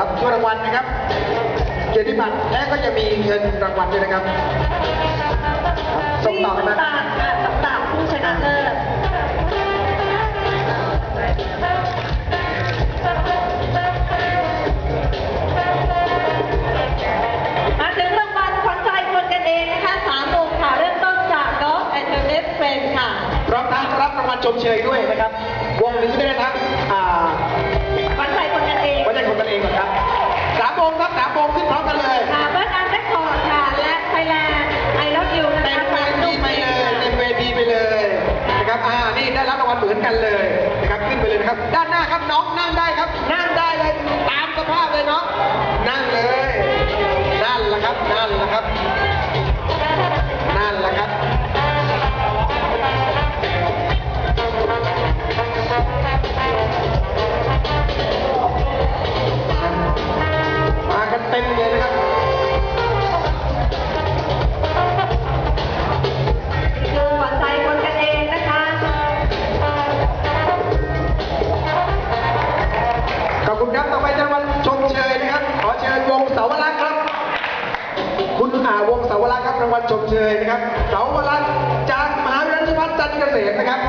างวัลนะครับ เกียรติบัตรและก็จะมีเงินรางวัลด้วยนะครับส่งต่อกันนะต่างค่ะต่างผู้ชนะเลิศมาถึงรางวัลขวัญใจคนกันเองนะคะสามวงค่ะ เริ่มต้นจาก Golf and Tennis Friend ค่ะพร้อมทั้งรับรางวัลชมเชยด้วยนะครับ วงนี้ได้ทั้งอ่า เองหรอกครับสามวงครับสามวงขึ้นพร้อมกันเลยค่ะเบิร์ดอันเรคคอร์ดค่ะ และไทยแลนด์ไอ o v e ยูนะเต็คะมเวทีไปเลยเต็มเวทีไปเลยนะครับอ่านี่ได้รับรางวัลเหมือนกันเลยนะครับขึ้นไปเลยนะครับ ด้านหน้าครับน้องนั่งได้ครับ เต็มเลยนะครับขวัญใจคนกันเองนะคะขอบคุณครับต่อไปจะวันชมเชยนะครับ ขอเชิญวงเสาวรักษ์ครับ คุณอาวงเสาวรักษ์ครับรางวัลชมเชยนะครับ เสาวรักษ์จากมหาวิทยาลัยราชภัฏจันทร์เกษมนะครับ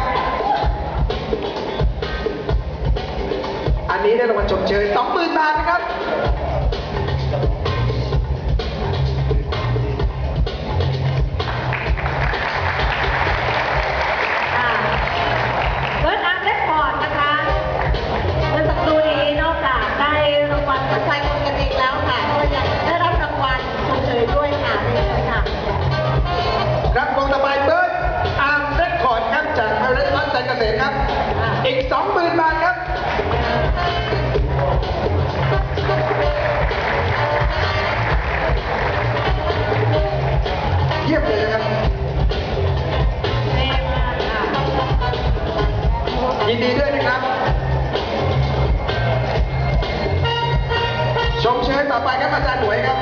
อันนี้ได้รางวัลชมเชย20,000บาทนะครับ อีก20,000บาทครับเยี่ยมเลยนะครับเท่มาค่ะยินดีด้วยนะครับ ชมเชยต่อไปครับอาจารย์หน่วยครับ